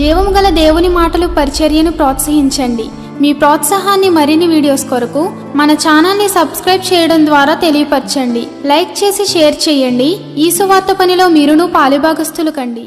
జీవము గల దేవుని మాటలు పరిచర్యను ప్రోత్సహించండి. మీ ప్రోత్సాహాన్ని మరిన్ని వీడియోస్ కొరకు మన ఛానల్ని సబ్స్క్రైబ్ చేయడం ద్వారా తెలియపరచండి. లైక్ చేసి షేర్ చేయండి. ఈ సువార్త పనిలో మీరును పాలుభాగస్తులు కండి.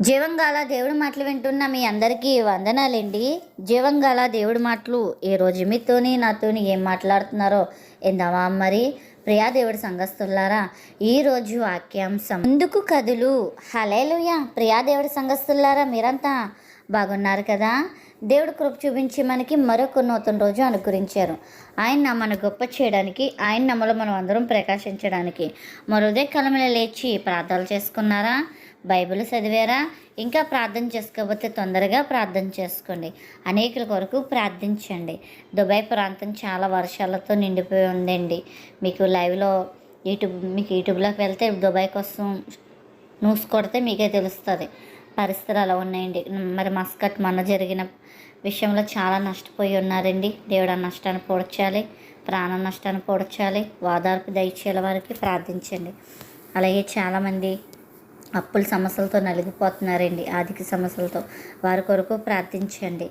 జీవంగాల దేవుడి మాటలు వింటున్న మీ అందరికీ వందనాలండి. జీవంగాల దేవుడి మాటలు ఏ రోజు మీతోని నాతోని ఏం మాట్లాడుతున్నారో ఎందామా మరి? ప్రియా దేవుడి సంఘస్తులారా ఈ రోజు వాక్యాంశం. ముందుకు కదులు. హలేలుయా ప్రియా దేవుడి సంఘస్తులారా మీరంతా బాగున్నారు కదా? దేవుడు కృప చూపించి మనకి మరొక నూతన రోజు అనుకరించారు ఆయన మన గొప్ప చేయడానికి ఆయన నమ్మలో మనం అందరం ప్రకాశించడానికి. మరోదే కలమల లేచి ప్రార్థనలు చేసుకున్నారా? బైబిల్ చదివారా? ఇంకా ప్రార్థన చేసుకోకపోతే తొందరగా ప్రార్థన చేసుకోండి. అనేకుల కొరకు ప్రార్థించండి. దుబాయ్ ప్రాంతం చాలా వర్షాలతో నిండిపోయి ఉందండి. మీకు లైవ్లో యూట్యూబ్ మీకు యూట్యూబ్లోకి వెళ్తే దుబాయ్ కోసం న్యూస్ కొడితే మీకే తెలుస్తుంది. పరిస్థితులు అలా ఉన్నాయండి. మరి మస్కట్ మొన్న జరిగిన విషయంలో చాలా నష్టపోయి ఉన్నారండి. దేవుడు ఆ నష్టాన్ని పూడ్చాలి. ప్రాణ నష్టాన్ని పూడ్చాలి. వాదార్పు దయచేయాల వారికి ప్రార్థించండి. అలాగే చాలామంది అప్పుల సమస్యలతో నలిగిపోతున్నారండి ఆర్థిక సమస్యలతో. వారి కొరకు ప్రార్థించండి.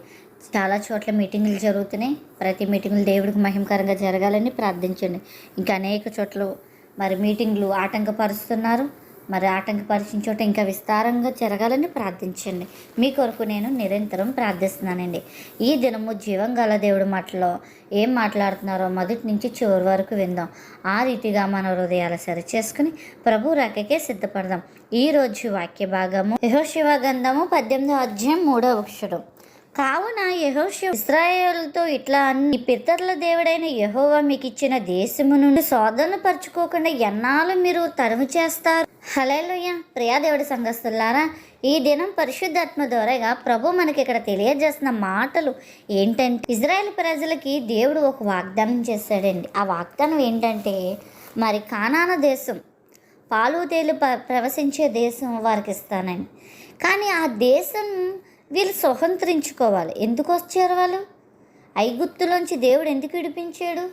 చాలా చోట్ల మీటింగులు జరుగుతున్నాయి. ప్రతి మీటింగులు దేవుడికి మహిమకరంగా జరగాలని ప్రార్థించండి. ఇంకా అనేక చోట్ల మరి మీటింగ్లు ఆటంకపరుస్తున్నారు. మరి ఆటంకపరిచిన చోట ఇంకా విస్తారంగా జరగాలని ప్రార్థించండి. మీ కొరకు నేను నిరంతరం ప్రార్థిస్తున్నానండి. ఈ దినము జీవం గల దేవుడి మాటలో ఏం మాట్లాడుతున్నారో మొదటి నుంచి చివరి వరకు విందాం. ఆ రీతిగా మన హృదయాలు సరి చేసుకుని ప్రభు రాకకే సిద్ధపడదాం. ఈ రోజు వాక్య భాగము యహోశివ గంధము పద్దెనిమిదో అధ్యాయం మూడో అక్షరం కావున యహోషు ఇస్రాయేల్తో ఇట్లా అన్ని పితరుల దేవుడైన యహోవా మీకు ఇచ్చిన దేశము నుండి శోధన పరుచుకోకుండా ఎన్నాళ్ళు మీరు తరుము చేస్తారు? హలేలుయ్య ప్రియా సంఘస్తులారా ఈ దినం పరిశుద్ధాత్మ ద్వారాగా ప్రభు మనకి ఇక్కడ తెలియజేస్తున్న మాటలు ఏంటంటే ఇజ్రాయెల్ ప్రజలకి దేవుడు ఒక వాగ్దానం చేశాడండి. ఆ వాగ్దానం ఏంటంటే మరి కానాన దేశం పాలు తేలు ప్రవశించే దేశం వారికి ఇస్తానని కానీ ఆ దేశం వీళ్ళు స్వతంత్రించుకోవాలి ఎందుకు వచ్చారు వాళ్ళు? ఐగుత్తులోంచి దేవుడు ఎందుకు విడిపించాడు?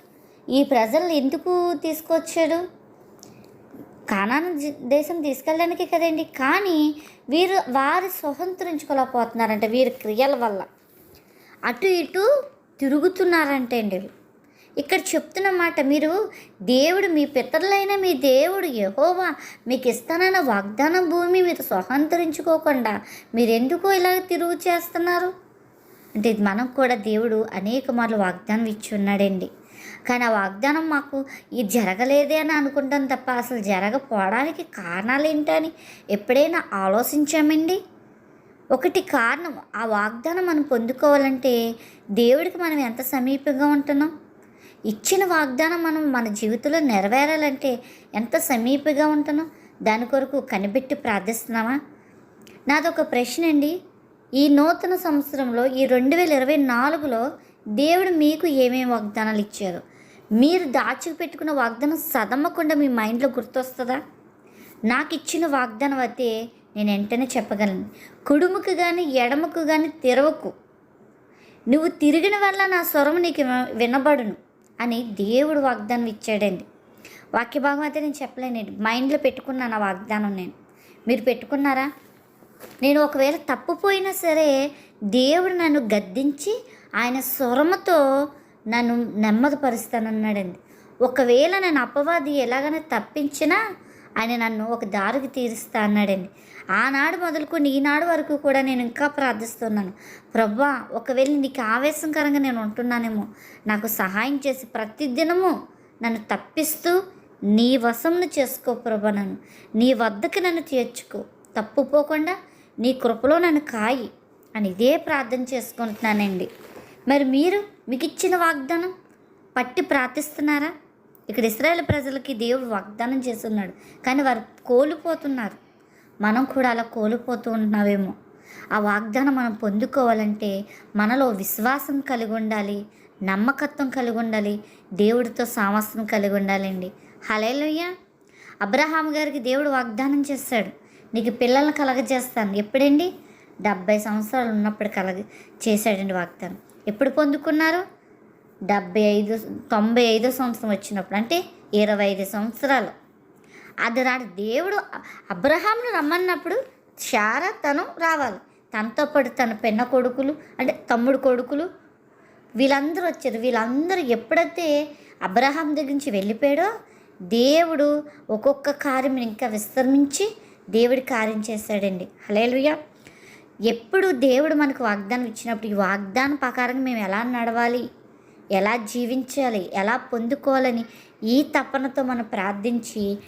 ఈ ప్రజలు ఎందుకు తీసుకొచ్చాడు? కానాను దేశం తీసుకెళ్ళడానికి కదండి. కానీ వీరు వారు స్వతంత్రించుకోలేకపోతున్నారంటే వీరి క్రియల వల్ల. అటు ఇటు తిరుగుతున్నారంటే అండి ఇక్కడ చెప్తున్నమాట మీరు దేవుడు మీ పితరులైన మీ దేవుడు యహోవా మీకు ఇస్తానన్న వాగ్దానం భూమి మీరు స్వహంతరించుకోకుండా మీరెందుకో ఇలా తిరుగు చేస్తున్నారు? అంటే ఇది మనకు కూడా దేవుడు అనేక మార్లు వాగ్దానం ఇచ్చి ఉన్నాడండి. కానీ ఆ వాగ్దానం మాకు ఇది జరగలేదే అని అనుకుంటాం తప్ప అసలు జరగపోవడానికి కారణాలు ఏంటని ఎప్పుడైనా ఆలోచించామండి? ఒకటి కారణం ఆ వాగ్దానం మనం పొందుకోవాలంటే దేవుడికి మనం ఎంత సమీపంగా ఉంటున్నాం? ఇచ్చిన వాగ్దానం మనం మన జీవితంలో నెరవేరాలంటే ఎంత సమీపంగా ఉంటున్నాం? దాని కొరకు కనిపెట్టి ప్రార్థిస్తున్నామా? నాదొక ప్రశ్న అండి. ఈ నూతన సంవత్సరంలో ఈ రెండు వేల ఇరవై నాలుగులో దేవుడు మీకు ఏమేమి వాగ్దానాలు ఇచ్చారు? మీరు దాచి పెట్టుకున్న వాగ్దానం సదమ్మకుండా మీ మైండ్లో గుర్తొస్తుందా? నాకు ఇచ్చిన వాగ్దానం అయితే నేను వెంటనే చెప్పగలను. కుడుముకు కానీ ఎడమకు కానీ తిరవకు. నువ్వు తిరిగిన వల్ల నా స్వరం నీకు విన- వినబడును. అని దేవుడు వాగ్దానం ఇచ్చాడండి. వాక్య భాగం అయితే నేను చెప్పలేనండి మైండ్లో పెట్టుకున్నాను ఆ వాగ్దానం నేను. మీరు పెట్టుకున్నారా? నేను ఒకవేళ తప్పుపోయినా సరే దేవుడు నన్ను గద్దించి ఆయన స్వరముతో నన్ను నెమ్మదిపరుస్తానన్నాడండి. ఒకవేళ నేను అపవాది ఎలాగైనా తప్పించినా ఆయన నన్ను ఒక దారికి తీరుస్తా అన్నాడండి. ఆనాడు మొదలుకొని ఈనాడు వరకు కూడా నేను ఇంకా ప్రార్థిస్తున్నాను. ప్రభా ఒకవేళ నీకు ఆవేశంకరంగా నేను ఉంటున్నానేమో నాకు సహాయం చేసి ప్రతిదినము నన్ను తప్పిస్తూ నీ వశంను చేసుకో ప్రభా నన్ను. నీ వద్దకు నన్ను చేర్చుకో తప్పుపోకుండా నీ కృపలో నన్ను కాయి అని ఇదే ప్రార్థన చేసుకుంటున్నానండి. మరి మీరు మీకు ఇచ్చిన వాగ్దానం పట్టి ప్రార్థిస్తున్నారా? ఇక్కడ ఇస్రాయేల్ ప్రజలకి దేవుడు వాగ్దానం చేస్తున్నాడు. కానీ వారు కోల్పోతున్నారు. మనం కూడా అలా కోల్పోతూ ఉంటున్నావేమో ఆ వాగ్దానం మనం పొందుకోవాలంటే మనలో విశ్వాసం కలిగి ఉండాలి నమ్మకత్వం కలిగి ఉండాలి దేవుడితో సామస్యం కలిగి ఉండాలండి. హలేలుయ్య అబ్రహాం గారికి దేవుడు వాగ్దానం చేశాడు. నీకు పిల్లల్ని కలగజేస్తాను. ఎప్పుడండి? డెబ్బై సంవత్సరాలు ఉన్నప్పుడు కలగ చేశాడండి వాగ్దానం. ఎప్పుడు పొందుకున్నారు? డెబ్బై ఐదు తొంభై ఐదో సంవత్సరం వచ్చినప్పుడు అంటే ఇరవై ఐదు సంవత్సరాలు. అది రాడు. దేవుడు అబ్రహాంను రమ్మన్నప్పుడు శారా తను రావాలి. తనతో పాటు తన పెన్న కొడుకులు అంటే తమ్ముడు కొడుకులు వీళ్ళందరూ వచ్చారు. వీళ్ళందరూ ఎప్పుడైతే అబ్రహాం దగ్గర నుంచి వెళ్ళిపోయాడో దేవుడు ఒక్కొక్క కార్యం ఇంకా విస్తరించి దేవుడి కార్యం చేశాడండి హలేలుయ ఎప్పుడు దేవుడు మనకు వాగ్దానం ఇచ్చినప్పుడు ఈ వాగ్దానం ప్రకారంగా మేము ఎలా నడవాలి? ఎలా జీవించాలి ఎలా పొందుకోవాలని ఈ తపనతో మనం ప్రార్థించి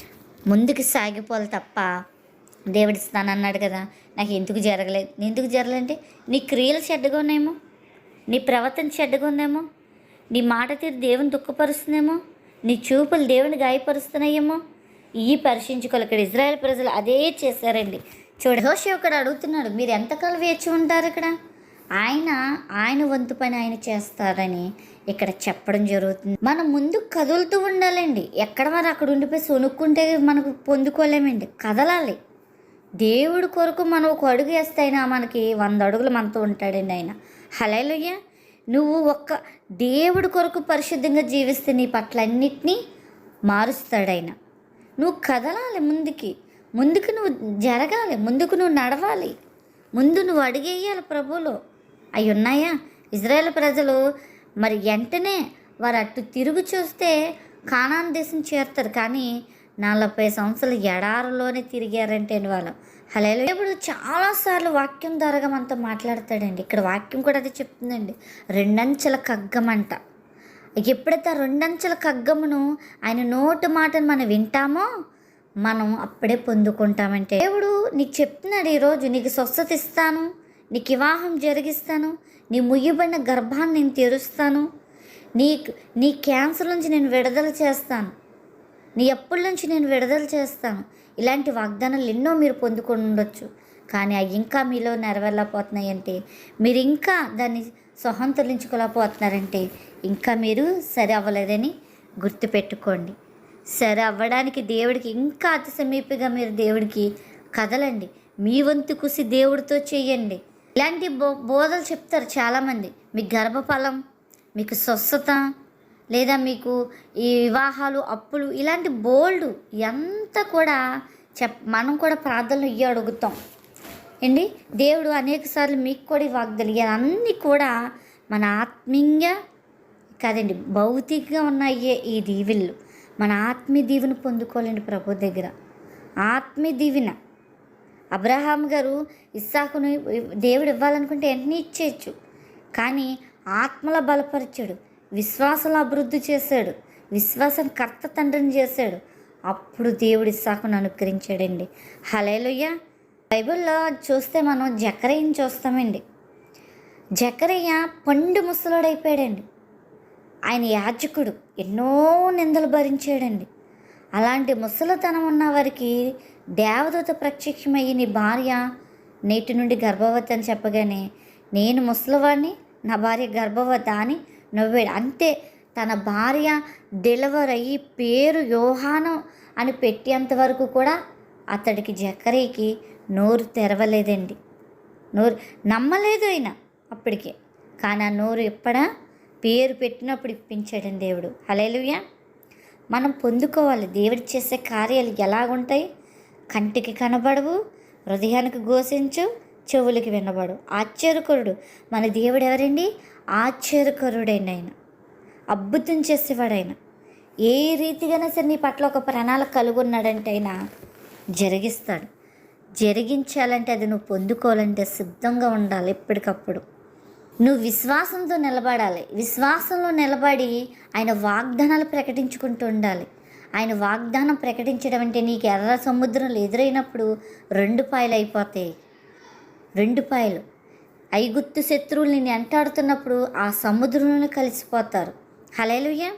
ముందుకు సాగిపోవాలి తప్ప దేవుడు స్థానం అన్నాడు కదా నాకు ఎందుకు జరగలేదు ఎందుకు జరగలేదంటే నీ క్రియలు చెడ్డగా ఉన్నాయేమో నీ ప్రవర్తన చెడ్డగా ఉందేమో నీ మాట తీరు దేవుని దుఃఖపరుస్తుందేమో నీ చూపులు దేవుని గాయపరుస్తున్నాయేమో ఈ పరిశీలించుకోవాలి. ఇక్కడ ఇజ్రాయెల్ ప్రజలు అదే చేశారండి. చూడ హోషి ఒకడు అడుగుతున్నాడు మీరు ఎంతకాలం వేచి ఉంటారు ఇక్కడ? ఆయన ఆయన వంతు పని ఆయన చేస్తారని ఇక్కడ చెప్పడం జరుగుతుంది. మనం ముందు కదులుతూ ఉండాలండి. ఎక్కడ మరి అక్కడ ఉండిపోయి సొనుక్కుంటే మనకు పొందుకోలేమండి. కదలాలి. దేవుడి కొరకు మనం ఒక అడుగు వేస్తే అయినా మనకి వంద అడుగులు మనతో ఉంటాడండి ఆయన. హలేలుయ్య నువ్వు ఒక్క దేవుడి కొరకు పరిశుద్ధంగా జీవిస్తే నీ పట్ల అన్నిటినీ మారుస్తాడు ఆయన. నువ్వు కదలాలి ముందుకి. ముందుకు నువ్వు జరగాలి. ముందుకు నువ్వు నడవాలి. ముందు నువ్వు అడిగేయాలి ప్రభులో. అవి ఉన్నాయా ఇజ్రాయెల్ ప్రజలు మరి వెంటనే వారు అటు తిరుగు చూస్తే కానాన్ దేశం చేరుతారు. కానీ నలభై సంవత్సరాలు ఎడారులోనే తిరిగారంటే వాళ్ళు. హలో ఇప్పుడు చాలాసార్లు వాక్యం ద్వారా మనతో మాట్లాడతాడండి. ఇక్కడ వాక్యం కూడా అదే చెప్తుందండి. రెండంచెల కగ్గమంట ఎప్పుడైతే ఆ రెండంచెల కగ్గమును ఆయన నోటు మాటను మనం వింటామో మనం అప్పుడే పొందుకుంటామంటే దేవుడు నీకు చెప్తున్నాడు ఈరోజు నీకు స్వస్థత ఇస్తాను. నీకు వివాహం జరిగిస్తాను నీ ముయ్యబడిన గర్భాన్ని నేను తెరుస్తాను నీ నీ క్యాన్సర్ నుంచి నేను విడుదల చేస్తాను నీ అప్పుల నుంచి నేను విడుదల చేస్తాను. ఇలాంటి వాగ్దానాలు ఎన్నో మీరు పొందుకొని ఉండొచ్చు. కానీ అవి ఇంకా మీలో నెరవేరలేకపోతున్నాయంటే మీరు ఇంకా దాన్ని సొహంతరించుకోలేకపోతున్నారంటే ఇంకా మీరు సరి అవ్వలేదని గుర్తుపెట్టుకోండి. సరి అవ్వడానికి దేవుడికి ఇంకా అతి సమీపంగా మీరు దేవుడికి కదలండి. మీ వంతు కుసి దేవుడితో చేయండి. ఇలాంటి బో బోధలు చెప్తారు చాలామంది. మీ గర్భఫలం మీకు స్వస్థత లేదా మీకు ఈ వివాహాలు అప్పులు ఇలాంటి బోల్డ్ ఎంత కూడా చెప్ మనం కూడా ప్రార్థనలు ఇవి అడుగుతాం. ఏంటి? దేవుడు అనేక సార్లు మీకు కూడా ఈ వాగ్దాలు అన్నీ కూడా మన ఆత్మీయంగా కాదండి భౌతికంగా ఉన్నాయి ఈ దీవెళ్ళు మన ఆత్మీయ దీవెన పొందుకోలేండి ప్రభు దగ్గర. ఆత్మీయ దీవెన అబ్రహాం గారు ఇస్సాకును దేవుడు ఇవ్వాలనుకుంటే వెంటనే ఇచ్చేయచ్చు. కానీ ఆత్మల బలపరిచాడు. విశ్వాసంలో అభివృద్ధి చేశాడు. విశ్వాసం కర్త తండ్రిని చేశాడు. అప్పుడు దేవుడు ఇస్సాకును అనుగ్రహించాడండి. హలేలుయ్య బైబిల్లో చూస్తే మనం జకరయ్యని చూస్తామండి. జకరయ్య పండు ముసలోడైపోయాడండి. ఆయన యాజకుడు. ఎన్నో నిందలు భరించాడండి. అలాంటి ముసలితనం ఉన్న వారికి దేవదూత ప్రత్యక్షమయ్యి నీ భార్య నేటి నుండి గర్భవతి అని చెప్పగానే నేను ముసలివాడిని నా భార్య గర్భవతి అని నవ్వాడు. అంతే తన భార్య డెలివర్ అయ్యి పేరు యోహానం అని పెట్టేంత వరకు కూడా అతడికి జక్కరీకి నోరు తెరవలేదండి. నోరు నమ్మలేదు అయినా అప్పటికే. కానీ ఆ నోరు ఎప్పుడా? పేరు పెట్టినప్పుడు ఇప్పించాడండి దేవుడు. హలేలుయ్యా మనం పొందుకోవాలి. దేవుడు చేసే కార్యాలు ఎలాగుంటాయి? కంటికి కనబడవు హృదయానికి ఘోషించు చెవులకి వినబడు ఆశ్చర్యకరుడు. మన దేవుడు ఎవరండి? ఆశ్చర్యకరుడైన ఆయన అద్భుతం చేసేవాడు ఆయన ఏ రీతిగానే సరే నీ పట్ల ఒక ప్రణాళిక కలిగి ఉన్నాడంటే ఆయన జరిగిస్తాడు. జరిగించాలంటే అది నువ్వు పొందుకోవాలంటే సిద్ధంగా ఉండాలి ఎప్పటికప్పుడు. నువ్వు విశ్వాసంతో నిలబడాలి. విశ్వాసంలో నిలబడి ఆయన వాగ్దానాలు ప్రకటించుకుంటూ ఉండాలి. ఆయన వాగ్దానం ప్రకటించడం అంటే నీకు ఎర్ర సముద్రంలో ఎదురైనప్పుడు రెండు పాయలు అయిపోతాయి. రెండు పాయలు. ఐగుత్తు శత్రువులు నేను ఎంటాడుతున్నప్పుడు ఆ సముద్రంలో కలిసిపోతారు. హలేలుయ్య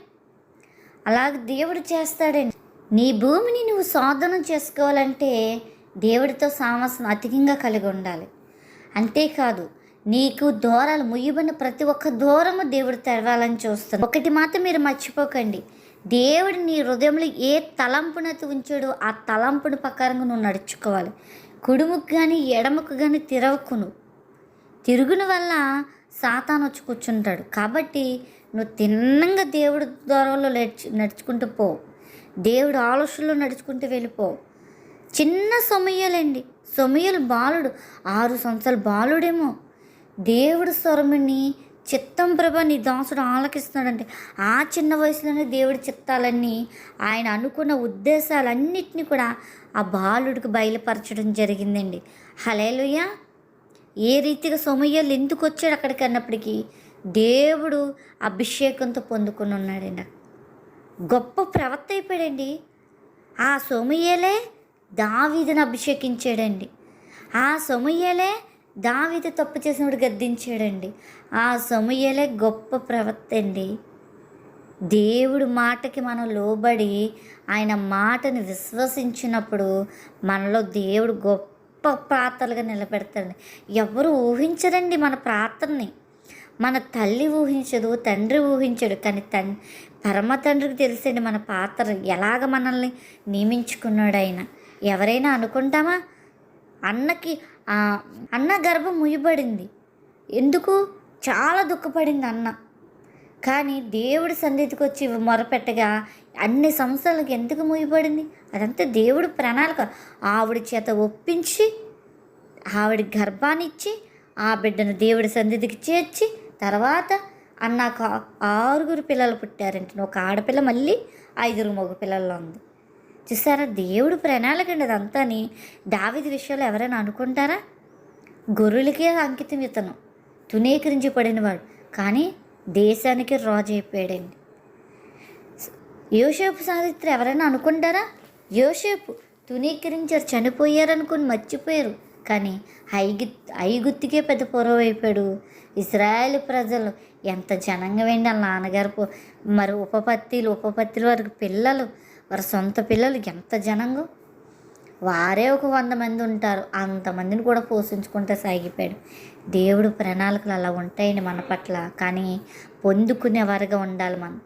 అలాగ దేవుడు చేస్తాడండి. నీ భూమిని నువ్వు సాధనం చేసుకోవాలంటే దేవుడితో సామస్యం అధికంగా కలిగి ఉండాలి. అంతేకాదు నీకు దూరాలు ముయ్యబడిన ప్రతి ఒక్క దూరము దేవుడు తెరవాలని చూస్తుంది ఒకటి మాత్రం మీరు మర్చిపోకండి. దేవుడు నీ హృదయంలో ఏ తలంపునైతే ఉంచాడో ఆ తలంపుని ప్రకారంగా నువ్వు నడుచుకోవాలి. కుడుముకు కానీ ఎడమకు కానీ తిరవకు నువ్వు తిరుగుని వల్ల సాతాను వచ్చి కూర్చుంటాడు. కాబట్టి నువ్వు తిన్నంగా దేవుడి దూరంలో నడుచు నడుచుకుంటూ పో. దేవుడు ఆలోచనలో నడుచుకుంటూ వెళ్ళిపో. చిన్న సమయాలండి సొమయ్యలు బాలుడు. ఆరు సంవత్సరాలు బాలుడేమో. దేవుడు స్వరముని చిత్తం ప్రభ నీ దాసుడు ఆలకిస్తున్నాడంటే ఆ చిన్న వయసులోనే దేవుడి చిత్తాలన్నీ ఆయన అనుకున్న ఉద్దేశాలన్నిటినీ కూడా ఆ బాలుడికి బయలుపరచడం జరిగిందండి. హలేలుయ ఏ రీతిగా సోమయ్యలు ఎందుకు వచ్చాడు అక్కడికి అన్నప్పటికీ దేవుడు అభిషేకంతో పొందుకుని ఉన్నాడండి గొప్ప ప్రవక్త అయిపోయాడండి. ఆ సోమయ్యలే దావీదిని అభిషేకించాడండి. ఆ సోమయ్యలే దావీదు తప్పు చేసినప్పుడు గద్దించాడండి. ఆ సమయలే గొప్ప ప్రవక్త అండి. దేవుడు మాటకి మనం లోబడి ఆయన మాటని విశ్వసించినప్పుడు మనలో దేవుడు గొప్ప ప్రార్థనలుగా నిలబెడతాడు ఎవరు ఊహించరండి మన ప్రార్థనని. మన తల్లి ఊహించదు తండ్రి ఊహించడు కానీ తన్ పరమ తండ్రికి తెలిసండి మన పాత్ర. ఎలాగ మనల్ని నియమించుకున్నాడు ఆయన? ఎవరైనా అనుకుంటామా? అన్నకి అన్న గర్భం ముయ్యబడింది. ఎందుకు? చాలా దుఃఖపడింది అన్న. కానీ దేవుడి సన్నిధికి వచ్చి మొరపెట్టగా అన్ని సంవత్సరాలకు ఎందుకు ముయ్యబడింది? అదంతా దేవుడి ప్రణాళిక. ఆవిడ చేత ఒప్పించి ఆవిడ గర్భాన్ని ఇచ్చి ఆ బిడ్డను దేవుడి సన్నిధికి చేర్చి తర్వాత అన్నాక ఆరుగురు పిల్లలు పుట్టారంట ఒక ఆడపిల్ల మళ్ళీ ఐదుగురు మగ పిల్లల్లో ఉంది. చూసారా? దేవుడు ప్రణాళిక అండి అదంతాని. దావిది విషయాలు ఎవరైనా అనుకుంటారా? గొర్రెలకే అంకితం ఇతను. తునీకరించి పడినవాడు కానీ దేశానికి రాజు అయిపోయాడండి. యోసేపు సాధిత్ర ఎవరైనా అనుకుంటారా? యోసేపు తునీకరించారు చనిపోయారనుకుని మర్చిపోయారు. కానీ ఐగి ఐగుత్తికే పెద్ద పొరవ అయిపోయాడు. ఇస్రాయేల్ ప్రజలు ఎంత జనంగా వెండి వాళ్ళ నాన్నగారు. మరి ఉపపత్తిలు ఉపపత్తుల వరకు పిల్లలు. వారి సొంత పిల్లలు ఎంత జనంగా? వారే ఒక వంద మంది ఉంటారు. అంతమందిని కూడా పోషించుకుంటే సాగిపోయాడు. దేవుడు ప్రణాళికలు అలా ఉంటాయండి మన పట్ల. కానీ పొందుకునేవారుగా ఉండాలి మనం.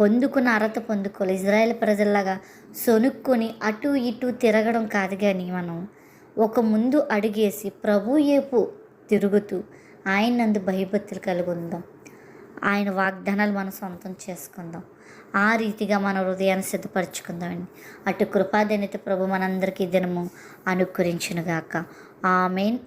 పొందుకున్న అర్హత పొందుకోవాలి. ఇజ్రాయెల్ ప్రజల్లాగా సొనుక్కొని అటు ఇటు తిరగడం కాదు కానీ మనం ఒక ముందు అడిగేసి ప్రభు ఏపు తిరుగుతూ ఆయన నందు భయభక్తులు కలిగి ఉందాం ఆయన వాగ్దానాలు మనం సొంతం చేసుకుందాం. ఆ రీతిగా మన హృదయాన్ని సిద్ధపరచుకుందామండి. అటు కృపాదనిత ప్రభు మనందరికీ దినము అనుకరించునుగాక ఆమెన్.